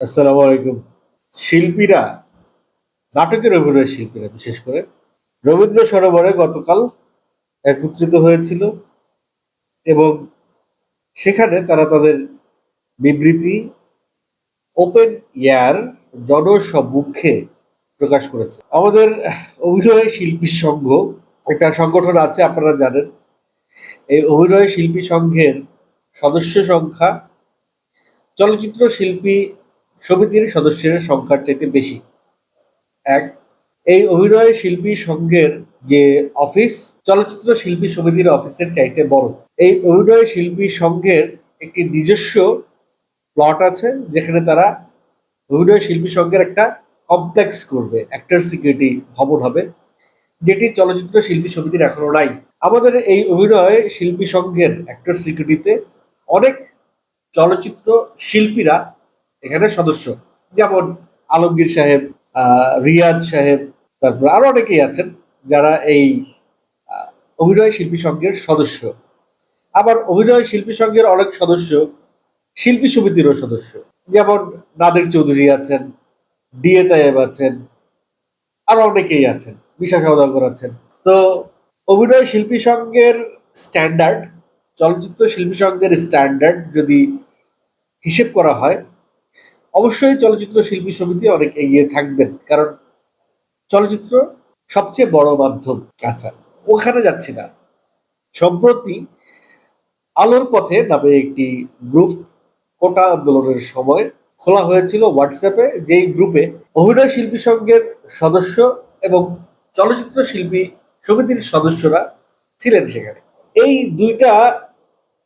আসসালামু আলাইকুম। শিল্পীরা, নাটকের অভিনয় শিল্পীরা, বিশেষ করে রবীন্দ্র সরোবরে গতকাল একত্রিত হয়েছিল এবং সেখানে তারা তাদের বিবৃতি ওপেন এয়ার জনসম্মুখে প্রকাশ করেছে। আমাদের অভিনয় শিল্পী সংঘ, একটা সংগঠন আছে, আপনারা জানেন। এই অভিনয় শিল্পী সংঘের সদস্য সংখ্যা চলচ্চিত্র শিল্পী সমিতির সদস্যের সংখ্যার চাইতে বেশি। এক, এই অভিনয় শিল্পী সংঘের যে অফিস, চলচ্চিত্র শিল্পী সমিতির অফিসের চাইতে বড়। এই অভিনয় শিল্পী সংঘের একটি নিজস্ব প্লট আছে, যেখানে তারা অভিনয় শিল্পী সংঘের একটা কমপ্লেক্স করবে অ্যাক্টর সিকিউরিটি ভবন হবে, যেটি চলচ্চিত্র শিল্পী সমিতির এখনও নাই। আমাদের এই অভিনয় শিল্পী সংঘের অ্যাক্টর সিকিউরিটিতে অনেক চলচ্চিত্র শিল্পীরা এখানে সদস্য। যেমন আলমগীর সাহেব রিয়াজ সাহেব, তারপর আরও অনেকেই আছেন যারা এই অভিনয় শিল্পী সংঘের সদস্য। আবার অভিনয় শিল্পী সংঘের অনেক সদস্য শিল্পী সমিতিরও সদস্য। যেমন নাদের চৌধুরী আছেন, ডিএ তায়েব আছেন, আরও অনেকেই আছেন বিশা সওদাগর আছেন। তো অভিনয় শিল্পী সংঘের স্ট্যান্ডার্ড, চলচ্চিত্র শিল্পী সংঘের স্ট্যান্ডার্ড যদি হিসেব করা হয় অবশ্যই চলচ্চিত্র শিল্পী সমিতি অনেক এগিয়ে থাকবেন কারণ চলচ্চিত্র সবচেয়ে বড় মাধ্যম। আচ্ছা। ওখানে যাচ্ছি না। সম্প্রতি আলোর পথে নামে একটি গ্রুপ কোটা আন্দোলনের সময় খোলা হয়েছিল হোয়াটসঅ্যাপে যেই গ্রুপে অভিনয় শিল্পী সংঘের সদস্য এবং চলচ্চিত্র শিল্পী সমিতির সদস্যরা ছিলেন সেখানে। এই দুইটা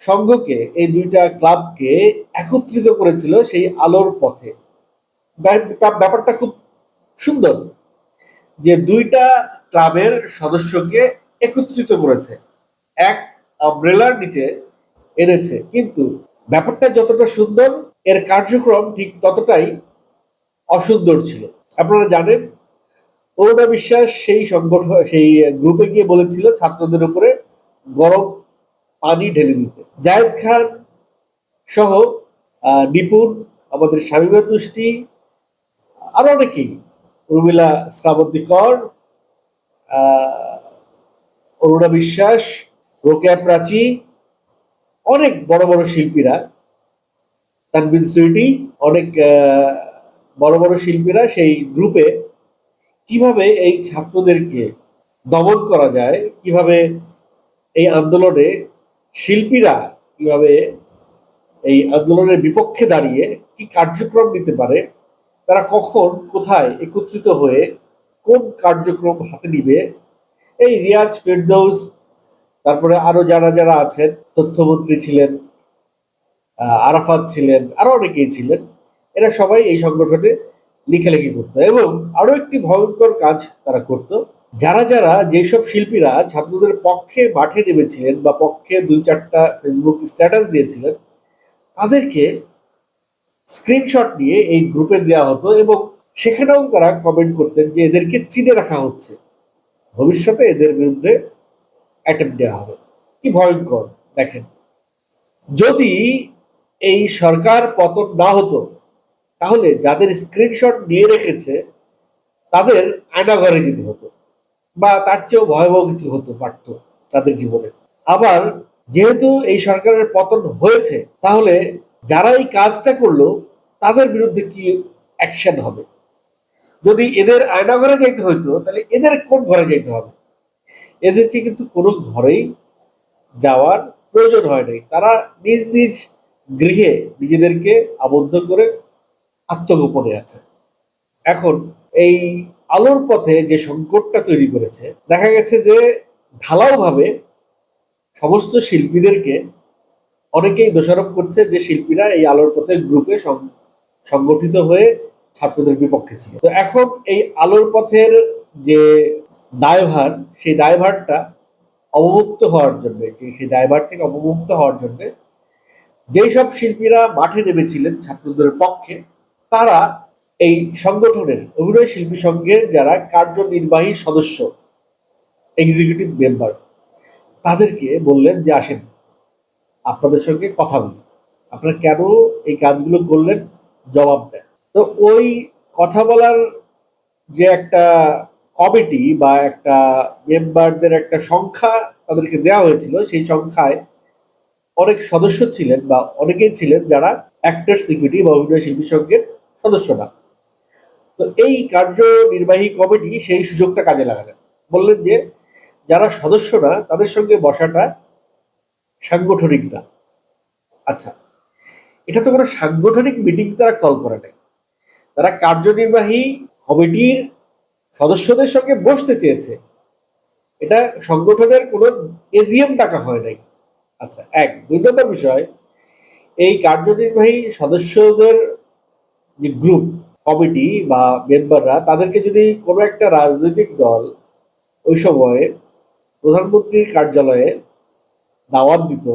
সংঘকে, এই দুইটা ক্লাবকে একত্রিত করেছিল সেই আলোর পথে। ব্যাপ- ব্যাপারটা খুব সুন্দর যে দুইটা ক্লাবের সদস্যকে একত্রিত করেছে। এক আমব্রেলার নিচে এনেছে, কিন্তু ব্যাপারটা যতটা সুন্দর, এর কার্যক্রম ঠিক ততটাই অসুন্দর ছিল। আপনারা জানেন, অরুণা বিশ্বাস সেই সংগঠন, সেই গ্রুপে গিয়ে বলেছিল, ছাত্রদের উপরে গরম পানি ঢেলে দিতে। জায়েদ খান সহ নিপুণ, আমাদের স্বামীমা তুষ্টি, আরও অনেকেই, উর্মিলা শ্রাবন্তী কর অরুণা বিশ্বাস, রোকেয়া প্রাচী, অনেক বড় বড় শিল্পীরা তানবিন সুইটি অনেক বড় বড় শিল্পীরা সেই গ্রুপে কীভাবে এই ছাত্রদেরকে দমন করা যায়, কীভাবে এই আন্দোলনে শিল্পীরা কীভাবে এই আন্দোলনের বিপক্ষে দাঁড়িয়ে, কি কার্যক্রম নিতে পারে, তারা কখন, কোথায় একত্রিত হয়ে কোন কার্যক্রম হাতে নিবে, এই রিয়াজ ফেরদৌস, তারপরে আরও যারা যারা আছেন, তথ্যমন্ত্রী ছিলেন আরাফাত ছিলেন, আরও অনেকেই ছিলেন, এরা সবাই এই সংগঠনে লেখালেখি করতো এবং আরও একটি ভয়ঙ্কর কাজ তারা করত। যারা যারা যেসব শিল্পীরা ছাত্রদের পক্ষে মাঠে নেমেছিলেন বা পক্ষে দুই চারটা ফেসবুক স্ট্যাটাস দিয়েছিলেন, তাদেরকে স্ক্রিনশট নিয়ে এই গ্রুপে দেওয়া হতো এবং সেখানেও তারা কমেন্ট করতেন যে এদেরকে চিনে রাখা হচ্ছে। ভবিষ্যতে এদের বিরুদ্ধে অ্যাটেম্প দেওয়া হবে। কি ভয়ঙ্কর, দেখেন। যদি এই সরকার পতন না হতো, তাহলে যাদের স্ক্রিনশট নিয়ে রেখেছে, তাদের আয়নাঘরে যেতে হতো। বা তার চেয়েও ভয়াবহ কিছু হতো পারত তাদের জীবনে। আবার যেহেতু এই সরকারের পতন হয়েছে, তাহলে যারা এই কাজটা করল, তাদের বিরুদ্ধে কি অ্যাকশন হবে? যদি এদের আয়না আয়নাঘরে যাইতে হইতো, তাহলে এদের কোন ঘরে যাইতে হবে? এদেরকে কিন্তু কোনো ঘরেই যাওয়ার প্রয়োজন হয় নাই। তারা নিজ নিজ গৃহে নিজেদেরকে আবদ্ধ করে আত্মগোপনে আছে। এখন এই আলোর পথে যে সংকটটা তৈরি করেছে, দেখা গেছে যে ঢালাও ভাবে সমস্ত শিল্পীদেরকে অনেকেই দোষারোপ করছে যে শিল্পীরা এই আলোর পথে গ্রুপে সংগঠিত হয়ে ছাত্রদের বিপক্ষে ছিল। তো এখন এই আলোর পথের যে দায়ভার, সেই দায়ভারটা অবমুক্ত হওয়ার জন্য সেই দায়ভার থেকে অবমুক্ত হওয়ার জন্য, যেই সব শিল্পীরা মাঠে নেমেছিলেন ছাত্রদের পক্ষে, তারা এই সংগঠনের অভিনয় শিল্পী সংঘের যারা কার্যনির্বাহী সদস্য এক্সিকিউটিভ মেম্বার তাদেরকে বললেন যে, আসেন, আপনাদের সঙ্গে কথা বলি। আপনারা কেন এই কাজগুলো করলেন? জবাব দেন। তো ওই কথা বলার যে একটা কমিটি বা একটা মেম্বারদের একটা সংখ্যা তাদেরকে দেওয়া হয়েছিল, সেই সংখ্যায় অনেক সদস্য ছিলেন বা অনেকেই ছিলেন যারা অ্যাক্টার্স ইকুইটি বা অভিনয় শিল্পী সংঘের সদস্য না তো এই কার্যনির্বাহী কমিটি সেই সুযোগটা কাজে লাগালেন। বললেন যে, যারা সদস্য না তাদের সঙ্গে বসাটা সাংগঠনিক না। আচ্ছা এটা তো কোনো সাংগঠনিক মিটিং তারা কল করে নাই। তারা কার্যনির্বাহী কমিটির সদস্যদের সঙ্গে বসতে চেয়েছে। এটা সংগঠনের কোনো এজিএম টাকা হয় নাই। আচ্ছা এক। দুই নম্বর বিষয়, এই কার্যনির্বাহী সদস্যদের যে গ্রুপ কমিটি বা মেম্বাররা তাদেরকে যদি কোনো একটা রাজনৈতিক দল ওই সময়ে প্রধানমন্ত্রীর কার্যালয়ে দাওয়াত দিত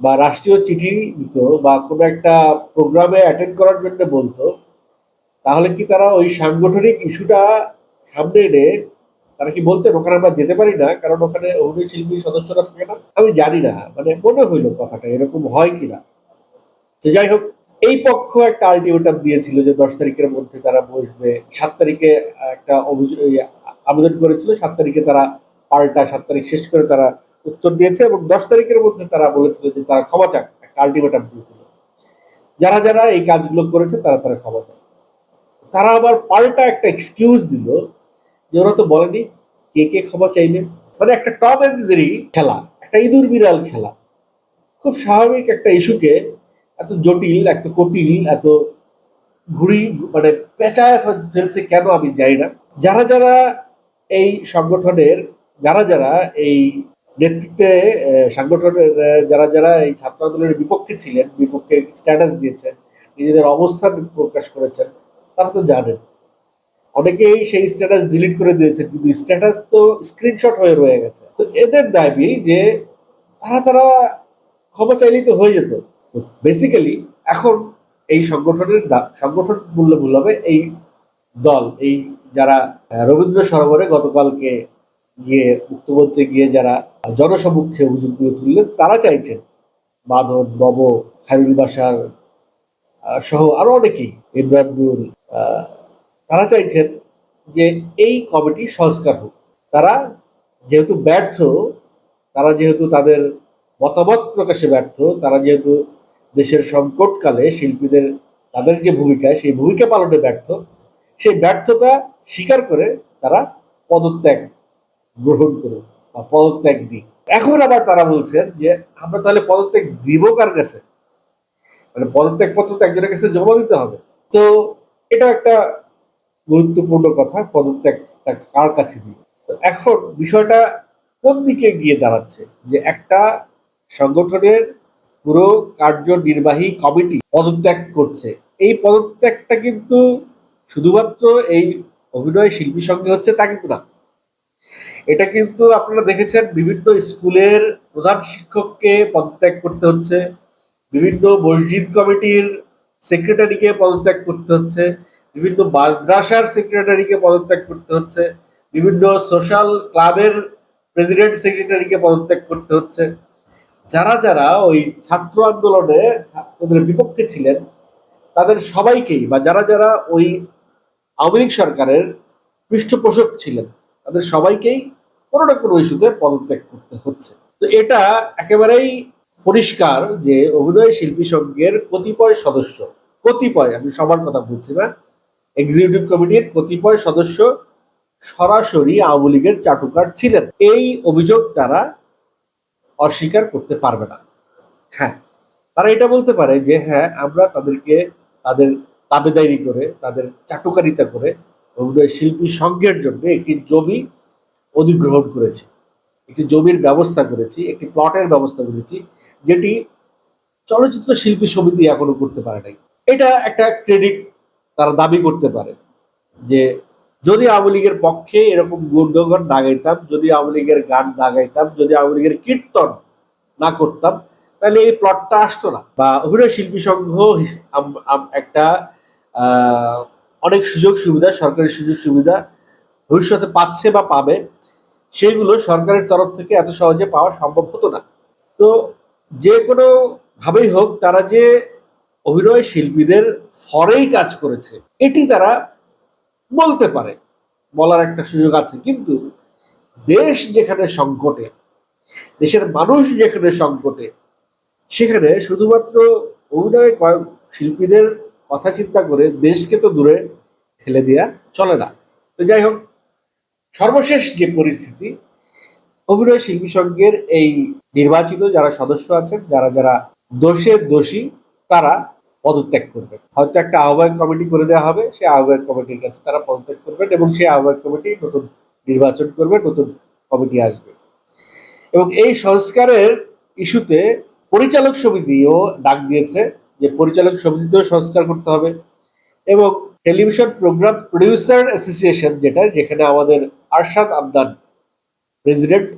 বা রাষ্ট্রীয় চিঠি দিত বা কোনো একটা প্রোগ্রামে অ্যাটেন্ড করার জন্য বলতো, তাহলে কি তারা ওই সাংগঠনিক ইস্যুটা সামনে এনে তারা কি বলতেন, ওখানে আমরা যেতে পারি না, কারণ ওখানে অভিনয় শিল্পী সদস্যরা থাকে না? আমি জানি না মানে মনে হইল কথাটা, এরকম হয় কিনা। তো যাই হোক এই পক্ষ একটা আলটিমেটাম দিয়েছিল যে দশ তারিখের মধ্যে তারা বসবে। সাত তারিখে একটা অভিযোগ আবেদন করেছিল, সাত তারিখে তারা পাল্টা সাত তারিখ শেষ করে তারা উত্তর দিয়েছে এবং দশ তারিখের মধ্যে তারা বলেছিল যে তারা ক্ষমা চাক, একটা আলটিমেটাম দিয়েছিল। যারা যারা এই কাজগুলো করেছে তারা তারা ক্ষমা চাক। তারা আবার পাল্টা একটা এক্সকিউজ দিল যে ওরা তো বলেনি কে কে ক্ষমা চাইবে। মানে একটা অ্যান্ড জেরি খেলা, একটা ইঁদুর বিড়াল খেলা। খুব স্বাভাবিক একটা ইস্যুকে এত জটিল, এত কটিল এত ঘুরি মানে পেঁচায় ফেলছে কেন আমি জানি না। যারা যারা এই সংগঠনের, যারা যারা এই নেতৃত্বে সংগঠনের যারা যারা এই ছাত্র আন্দোলনের বিপক্ষে ছিলেন, বিপক্ষে স্ট্যাটাস দিয়েছেন, নিজেদের অবস্থান প্রকাশ করেছেন, তারা তো জানেন। অনেকেই সেই স্ট্যাটাস ডিলিট করে দিয়েছেন, কিন্তু স্ট্যাটাস তো স্ক্রিনশট হয়ে রয়ে গেছে। তো এদের দাবি যে তারা তারা ক্ষমা চাইলেই তো হয়ে যেত। বেসিক্যালি এখন এই সংগঠনের সংগঠন মূল্য ভুল হবে। এই দল, এই যারা রবীন্দ্র সরোবরে গতকালকে গিয়ে, মুক্তমঞ্চে গিয়ে যারা জনসমক্ষে অভিযোগগুলো তুললেন, তারা চাইছেন বাঁধন বব, খায়রুল বাসার সহ আরও অনেকেই ইমরানুল তারা চাইছেন যে এই কমিটি সংস্কার হোক। তারা যেহেতু ব্যর্থ, তারা যেহেতু তাদের মতামত প্রকাশে ব্যর্থ, তারা যেহেতু দেশের সংকটকালে শিল্পীদের, তাদের যে ভূমিকা, সেই ভূমিকা পালনে ব্যর্থ, সেই ব্যর্থতা স্বীকার করে তারা পদত্যাগ গ্রহণ করুন বা পদত্যাগ দিক। এখন আবার তারা বলছেন যে, আমরা তাহলে পদত্যাগ দিব কার কাছে? মানে পদত্যাগ পত্র তো একজনের কাছে জমা দিতে হবে। তো এটা একটা গুরুত্বপূর্ণ কথা, পদত্যাগটা কার কাছে দিই এখন বিষয়টা কোন দিকে গিয়ে দাঁড়াচ্ছে? যে একটা সংগঠনের পুরো কার্যনির্বাহী কমিটি পদত্যাগ করছে। এই পদত্যাগটা কিন্তু শুধুমাত্র এই অভিনয় শিল্পী সঙ্গে হচ্ছে তা কিন্তু না। এটা কিন্তু আপনারা দেখেছেন বিভিন্ন স্কুলের প্রধান শিক্ষককে পদত্যাগ করতে হচ্ছে, বিভিন্ন মসজিদ কমিটির সেক্রেটারিকে পদত্যাগ করতে হচ্ছে, বিভিন্ন মাদ্রাসার সেক্রেটারিকে পদত্যাগ করতে হচ্ছে, বিভিন্ন সোশ্যাল ক্লাবের প্রেসিডেন্ট সেক্রেটারিকে পদত্যাগ করতে হচ্ছে। যারা যারা ওই ছাত্র আন্দোলনে ছাত্রদের বিপক্ষে ছিলেন, তাদের সবাইকেই বা যারা যারা ওই আওয়ামী লীগ সরকারের পৃষ্ঠপোষক ছিলেন, তাদের সবাইকেই কোনো না কোনো ইস্যুতে পদত্যাগ করতে হচ্ছে। তো এটা একেবারেই পরিষ্কার যে অভিনয় শিল্পী সংঘের কতিপয় সদস্য, কতিপয়, আমি সবার কথা বলছি না এক্সিকিউটিভ কমিটির কতিপয় সদস্য সরাসরি আওয়ামী লীগের চাটুকার ছিলেন। এই অভিযোগ তারা অস্বীকার করতে পারবে না। হ্যাঁ। তারা এটা বলতে পারে যে হ্যাঁ আমরা তাদেরকে তাদের তাবেদারি করে তাদের চাটুকারিতা করে অভিনয় শিল্পী সংঘের জন্য একটি জমি অধিগ্রহণ করেছি। একটি জমির ব্যবস্থা করেছি একটি প্লটের ব্যবস্থা করেছি যেটি চলচ্চিত্র শিল্পী সমিতি এখনও করতে পারে নাই। এটা একটা ক্রেডিট তারা দাবি করতে পারে যে যদি আওয়ামী লীগের পক্ষে এরকম গুণগণ না গাইতাম যদি আওয়ামী লীগের গান না গাইতাম যদি আওয়ামী লীগের কীর্তন না করতাম, তাহলে এই প্লটটা আসতো না। বা অভিনয় শিল্পী সংঘ একটা অনেক সুযোগ সুবিধা সরকারি সুযোগ সুবিধা ভবিষ্যতে পাচ্ছে বা পাবে সেগুলো সরকারের তরফ থেকে এত সহজে পাওয়া সম্ভব হতো না। তো যে কোনো ভাবেই হোক, তারা যে অভিনয় শিল্পীদের ফরেই কাজ করেছে, এটি তারা বলতে পারে, বলার একটা সুযোগ আছে। কিন্তু দেশ যেখানে সংকটে, দেশের মানুষ যেখানে সংকটে, সেখানে শুধুমাত্র অভিনয় শিল্পীদের কথা চিন্তা করে দেশকে তো দূরে ঠেলে দেওয়া চলে না। তো যাই হোক, সর্বশেষ যে পরিস্থিতি, অভিনয় শিল্পী সংঘের এই নির্বাচিত যারা সদস্য আছেন, যারা যারা দোষের দোষী, তারা পদত্যাগ করবেন হয়তো একটা আহ্বায়ক কমিটি করে দেওয়া হবে সেই আহ্বায়ক কমিটির কাছে তারা পদত্যাগ করবেন এবং সেই আহ্বায়ক কমিটি নতুন নির্বাচন করবে, নতুন কমিটি আসবে। এবং এই সংস্কারের ইস্যুতে পরিচালক সমিতিও ডাক দিয়েছে যে পরিচালক সমিতিতেও সংস্কার করতে হবে এবং টেলিভিশন প্রোগ্রাম প্রডিউসার অ্যাসোসিয়েশন যেটা, যেখানে আমাদের আরশাদ আবদান প্রেসিডেন্ট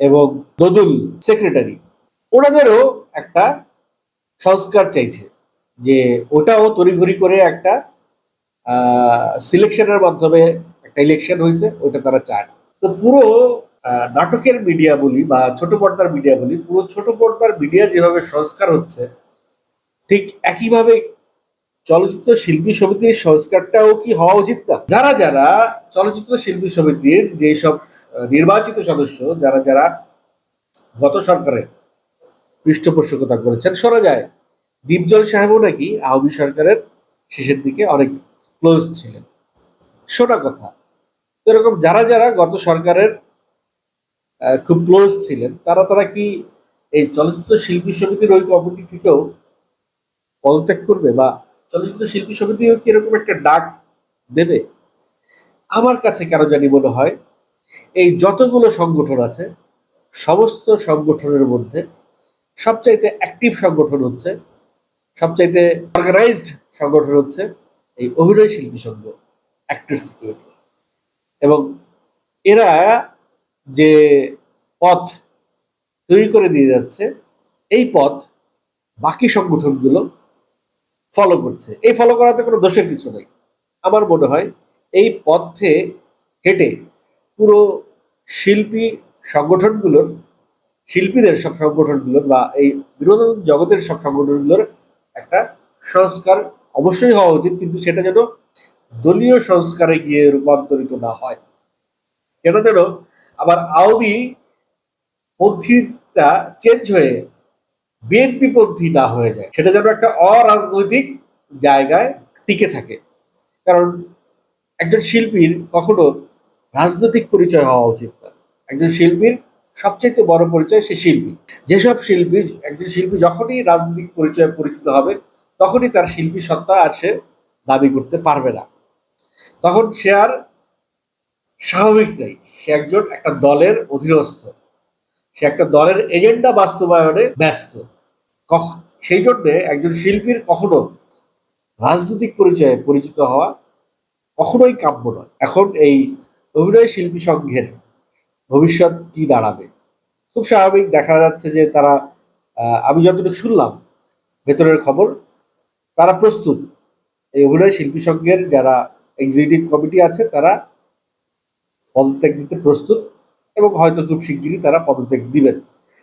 এবং নদুল সেক্রেটারি, ওনাদেরও একটা সংস্কার চাইছে। যে ওটাও তড়িঘড়ি করে একটা সিলেকশনের মাধ্যমে একটা ইলেকশন হয়েছে ওটা তারা চায়। তো পুরো নাটকের মিডিয়া বলি বা ছোট পর্দার মিডিয়া বলি পুরো ছোট পর্দার মিডিয়া যেভাবে সংস্কার হচ্ছে ঠিক একইভাবে চলচ্চিত্র শিল্পী সমিতির সংস্কারটাও কি হওয়া উচিত না? যারা যারা চলচ্চিত্র শিল্পী সমিতির যেসব আহ, নির্বাচিত সদস্য যারা যারা গত সরকারের পৃষ্ঠপোষকতা করেছেন শোনা যায়। দীপজল সাহেবও নাকি আওয়ামী সরকারের শেষের দিকে অনেক ক্লোজ ছিলেন। সোটা কথা, এরকম যারা যারা গত সরকারের খুব ক্লোজ ছিলেন, তারা তারা কি এই চলচ্চিত্র শিল্পী সমিতির ওই কমিটি থেকেও পদত্যাগ করবে বা চলচ্চিত্র শিল্পী সমিতিও কি এরকম একটা ডাক দেবে? আমার কাছে কেন জানি মনে হয় এই যতগুলো সংগঠন আছে, সমস্ত সংগঠনের মধ্যে সবচাইতে অ্যাক্টিভ সংগঠন হচ্ছে সবচাইতে অর্গানাইজড সংগঠন হচ্ছে এই অভিনয় শিল্পী সংঘ অ্যাক্টর সিকিউরিটি এবং এরা যে পথ তৈরি করে দিয়ে যাচ্ছে, এই পথ বাকি সংগঠনগুলো ফলো করছে। এই ফলো করাতে কোনো দোষের কিছু নেই। আমার মনে হয় এই পথে হেঁটে পুরো শিল্পী সংগঠনগুলোর, শিল্পীদের সব সংগঠনগুলোর বা এই বিনোদন জগতের সব সংগঠনগুলোর একটা সংস্কার অবশ্যই হওয়া উচিত, কিন্তু সেটা যেন দলীয় সংস্কারে গিয়ে রূপান্তরিত না হয়। সেটা যেন আবার আওয়ামী পন্থীটা চেঞ্জ হয়ে বিএনপি পন্থী না হয়ে যায়, সেটা যেন একটা অরাজনৈতিক জায়গায় টিকে থাকে। কারণ একজন শিল্পীর কখনো রাজনৈতিক পরিচয় হওয়া উচিত না। একজন শিল্পীর সবচেয়ে বড় পরিচয় সে শিল্পী। যেসব শিল্পী, একজন শিল্পী যখনই রাজনৈতিক পরিচয়ে পরিচিত হবে, তখনই তার শিল্পী সত্তা আর সে দাবি করতে পারবে না। তখন সে আর স্বাভাবিক নেই। সে একজন একটা দলের অধীনস্থ। সে একটা দলের এজেন্ডা বাস্তবায়নে ব্যস্ত। সেই জন্যে একজন শিল্পীর কখনো রাজনৈতিক পরিচয়ে পরিচিত হওয়া কখনোই কাম্য নয়। এখন এই অভিনয় শিল্পী সংঘের ভবিষ্যৎ কি দাঁড়াবে? খুব স্বাভাবিক দেখা যাচ্ছে যে তারা আমি যতটুকু শুনলাম, ভেতরের খবর, তারা প্রস্তুত। এই অভিনয় শিল্পী সংঘের যারা এক্সিকিউটিভ কমিটি আছে, তারা পদত্যাগ দিতে প্রস্তুত এবং হয়তো খুব শিগগিরই তারা পদত্যাগ দিবেন।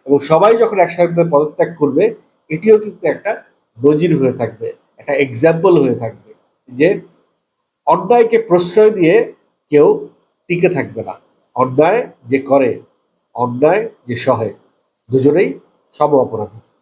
এবং সবাই যখন একসাথে পদত্যাগ করবে, এটিও কিন্তু একটা নজির হয়ে থাকবে, একটা এক্সাম্পল হয়ে থাকবে যে অন্যায়কে প্রশ্রয় দিয়ে কেউ টিকে থাকবে না। অন্যায় যে করে অন্যায় যে সহে দুজনেই সম অপরাধী